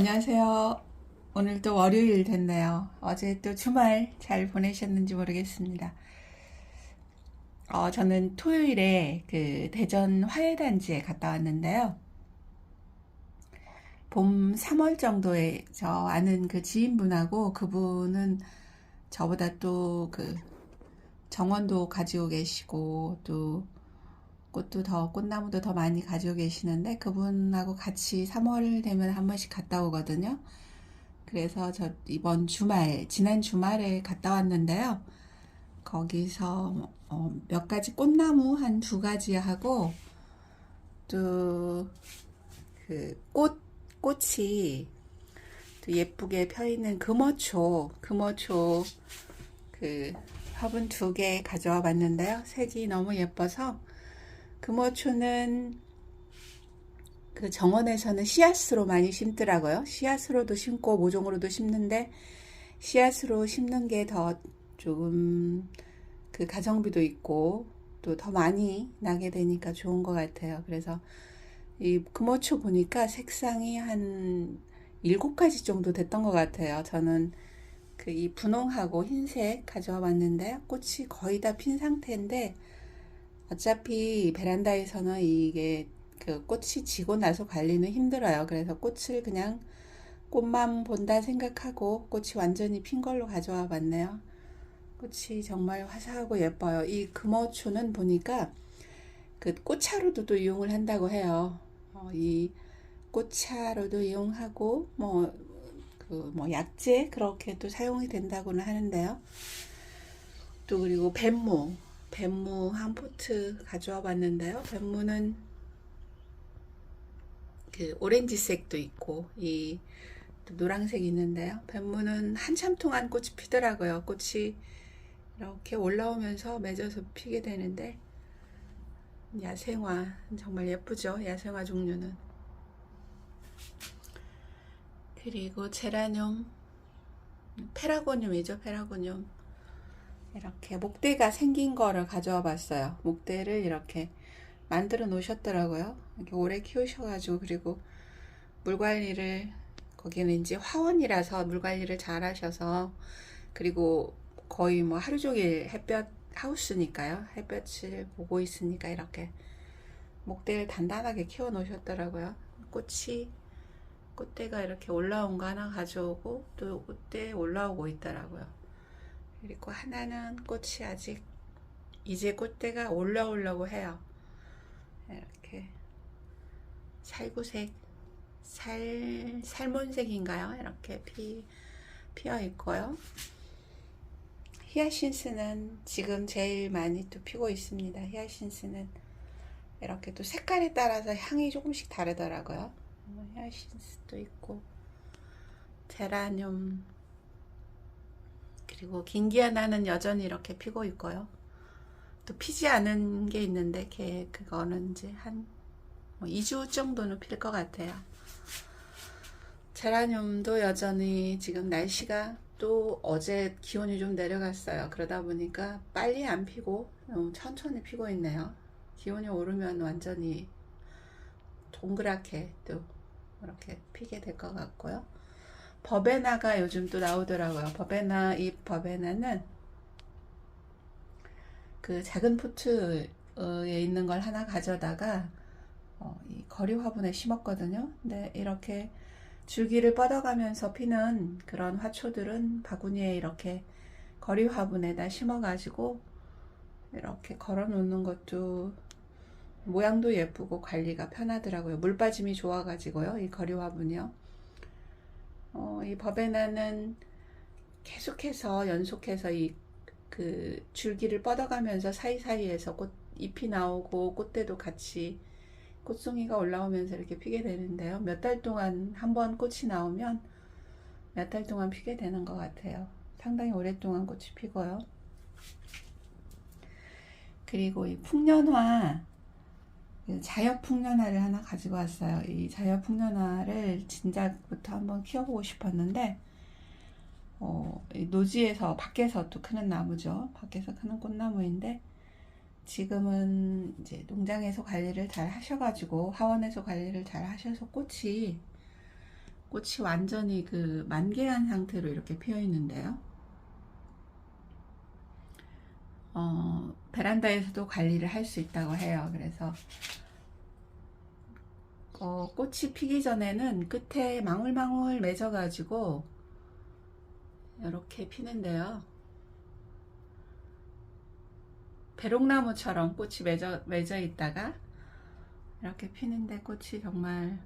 안녕하세요. 오늘도 월요일 됐네요. 어제 또 주말 잘 보내셨는지 모르겠습니다. 어, 저는 토요일에 그 대전 화훼단지에 갔다 왔는데요. 봄 3월 정도에 저 아는 그 지인분하고 그분은 저보다 또 그 정원도 가지고 계시고 또 꽃도 더 꽃나무도 더 많이 가지고 계시는데 그분하고 같이 3월 되면 한 번씩 갔다 오거든요. 그래서 저 이번 주말 지난 주말에 갔다 왔는데요. 거기서 어, 몇 가지 꽃나무 한 두 가지 하고 또 그 꽃 꽃이 또 예쁘게 펴 있는 금어초 금어초 그 화분 두 개 가져와 봤는데요. 색이 너무 예뻐서 금어초는 그 정원에서는 씨앗으로 많이 심더라고요. 씨앗으로도 심고 모종으로도 심는데 씨앗으로 심는 게 더 조금 그 가성비도 있고 또 더 많이 나게 되니까 좋은 것 같아요. 그래서 이 금어초 보니까 색상이 한 일곱 가지 정도 됐던 것 같아요. 저는 그 이 분홍하고 흰색 가져와 봤는데 꽃이 거의 다 핀 상태인데 어차피 베란다에서는 이게 그 꽃이 지고 나서 관리는 힘들어요. 그래서 꽃을 그냥 꽃만 본다 생각하고 꽃이 완전히 핀 걸로 가져와 봤네요. 꽃이 정말 화사하고 예뻐요. 이 금어초는 보니까 그 꽃차로도 또 이용을 한다고 해요. 어, 이 꽃차로도 이용하고 뭐 그 뭐 약재 그렇게 또 사용이 된다고는 하는데요. 또 그리고 뱀무 뱀무 한 포트 가져와 봤는데요. 뱀무는 그 오렌지색도 있고 이 노란색이 있는데요. 뱀무는 한참 동안 꽃이 피더라고요. 꽃이 이렇게 올라오면서 맺어서 피게 되는데 야생화 정말 예쁘죠. 야생화 종류는 그리고 제라늄 페라고늄이죠. 페라고늄 이렇게 목대가 생긴 거를 가져와 봤어요. 목대를 이렇게 만들어 놓으셨더라고요. 이렇게 오래 키우셔가지고 그리고 물 관리를 거기는 이제 화원이라서 물 관리를 잘 하셔서 그리고 거의 뭐 하루 종일 햇볕 하우스니까요. 햇볕을 보고 있으니까 이렇게 목대를 단단하게 키워 놓으셨더라고요. 꽃이 꽃대가 이렇게 올라온 거 하나 가져오고 또 꽃대 올라오고 있더라고요. 그리고 하나는 꽃이 아직 이제 꽃대가 올라오려고 해요. 이렇게 살구색, 살, 살몬색인가요? 이렇게 피, 피어 있고요. 히아신스는 지금 제일 많이 또 피고 있습니다. 히아신스는 이렇게 또 색깔에 따라서 향이 조금씩 다르더라고요. 히아신스도 있고, 제라늄, 그리고 긴기아나는 여전히 이렇게 피고 있고요. 또 피지 않은 게 있는데 걔 그거는 이제 한뭐 2주 정도는 필 것 같아요. 제라늄도 여전히 지금 날씨가 또 어제 기온이 좀 내려갔어요. 그러다 보니까 빨리 안 피고 어, 천천히 피고 있네요. 기온이 오르면 완전히 동그랗게 또 이렇게 피게 될 것 같고요. 버베나가 요즘 또 나오더라고요. 버베나 이 버베나는 그 작은 포트에 있는 걸 하나 가져다가 어, 이 거리 화분에 심었거든요. 근데 이렇게 줄기를 뻗어가면서 피는 그런 화초들은 바구니에 이렇게 거리 화분에다 심어가지고 이렇게 걸어 놓는 것도 모양도 예쁘고 관리가 편하더라고요. 물 빠짐이 좋아가지고요. 이 거리 화분이요. 어, 이 버베나는 계속해서 연속해서 이 그 줄기를 뻗어가면서 사이사이에서 꽃 잎이 나오고 꽃대도 같이 꽃송이가 올라오면서 이렇게 피게 되는데요. 몇 달 동안 한 번 꽃이 나오면 몇 달 동안 피게 되는 것 같아요. 상당히 오랫동안 꽃이 피고요. 그리고 이 풍년화, 그 자엽 풍년화를 하나 가지고 왔어요. 이 자엽 풍년화를 진작부터 한번 키워보고 싶었는데, 어, 이 노지에서 밖에서 또 크는 나무죠. 밖에서 크는 꽃나무인데, 지금은 이제 농장에서 관리를 잘 하셔가지고 하원에서 관리를 잘 하셔서 꽃이 꽃이 완전히 그 만개한 상태로 이렇게 피어 있는데요. 어, 베란다에서도 관리를 할 수 있다고 해요. 그래서 어, 꽃이 피기 전에는 끝에 망울망울 맺어가지고 이렇게 피는데요. 배롱나무처럼 꽃이 맺어, 맺어 있다가 이렇게 피는데 꽃이 정말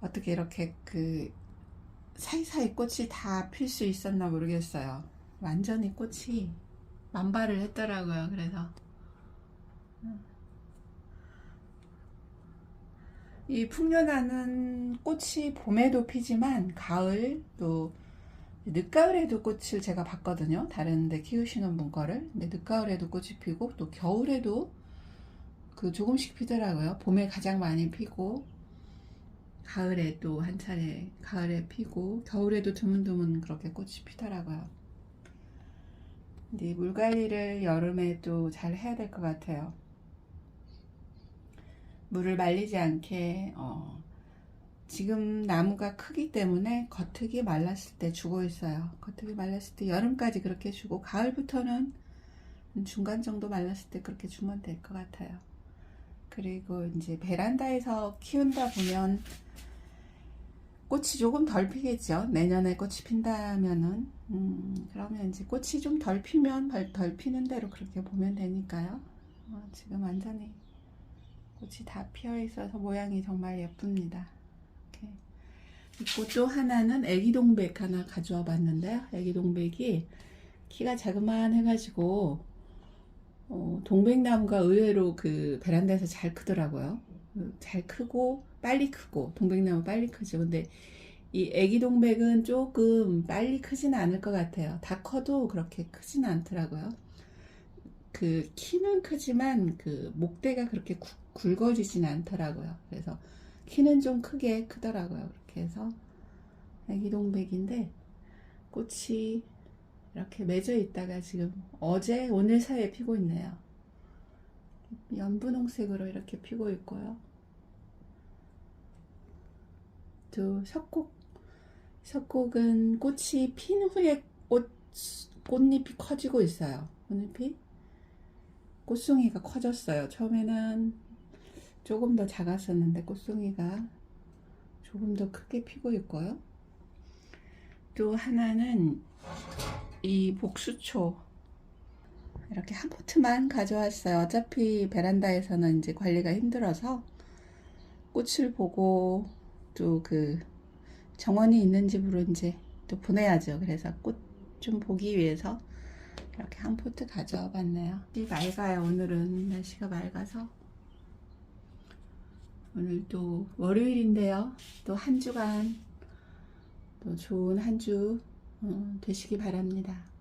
어떻게 이렇게 그 사이사이 꽃이 다 필 수 있었나 모르겠어요. 완전히 꽃이 만발을 했더라고요. 그래서 이 풍년하는 꽃이 봄에도 피지만 가을 또 늦가을에도 꽃을 제가 봤거든요. 다른 데 키우시는 분 거를. 근데 늦가을에도 꽃이 피고 또 겨울에도 그 조금씩 피더라고요. 봄에 가장 많이 피고 가을에 또 한 차례 가을에 피고 겨울에도 드문드문 그렇게 꽃이 피더라고요. 근데 물 관리를 여름에 또잘 해야 될 것 같아요. 물을 말리지 않게 어, 지금 나무가 크기 때문에 겉흙이 말랐을 때 주고 있어요. 겉흙이 말랐을 때 여름까지 그렇게 주고 가을부터는 중간 정도 말랐을 때 그렇게 주면 될 것 같아요. 그리고 이제 베란다에서 키운다 보면 꽃이 조금 덜 피겠죠. 내년에 꽃이 핀다면은 음, 그러면 이제 꽃이 좀 덜 피면 덜, 덜 피는 대로 그렇게 보면 되니까요. 어, 지금 완전히 꽃이 다 피어 있어서 모양이 정말 예쁩니다. 이렇게. 있고 또 하나는 애기 동백 하나 가져와 봤는데요. 애기 동백이 키가 자그만 해가지고 어, 동백나무가 의외로 그 베란다에서 잘 크더라고요. 그잘 크고 빨리 크고 동백나무 빨리 크죠. 근데 이 애기 동백은 조금 빨리 크진 않을 것 같아요. 다 커도 그렇게 크진 않더라고요. 그 키는 크지만 그 목대가 그렇게 구- 굵어지진 않더라고요. 그래서 키는 좀 크게 크더라고요. 그렇게 해서 애기 동백인데 꽃이 이렇게 맺어 있다가 지금 어제 오늘 사이에 피고 있네요. 연분홍색으로 이렇게 피고 있고요. 또 석곡 석곡은 꽃이 핀 후에 꽃 꽃잎이 커지고 있어요. 꽃잎이 꽃송이가 커졌어요. 처음에는 조금 더 작았었는데 꽃송이가 조금 더 크게 피고 있고요. 또 하나는 이 복수초 이렇게 한 포트만 가져왔어요. 어차피 베란다에서는 이제 관리가 힘들어서 꽃을 보고 또 그 정원이 있는 집으로 이제 또 보내야죠. 그래서 꽃 좀 보기 위해서 이렇게 한 포트 가져와 봤네요. 날씨 맑아요. 오늘은 날씨가 맑아서 오늘 또 월요일인데요. 또 한 주간 또 좋은 한주 어, 되시기 바랍니다.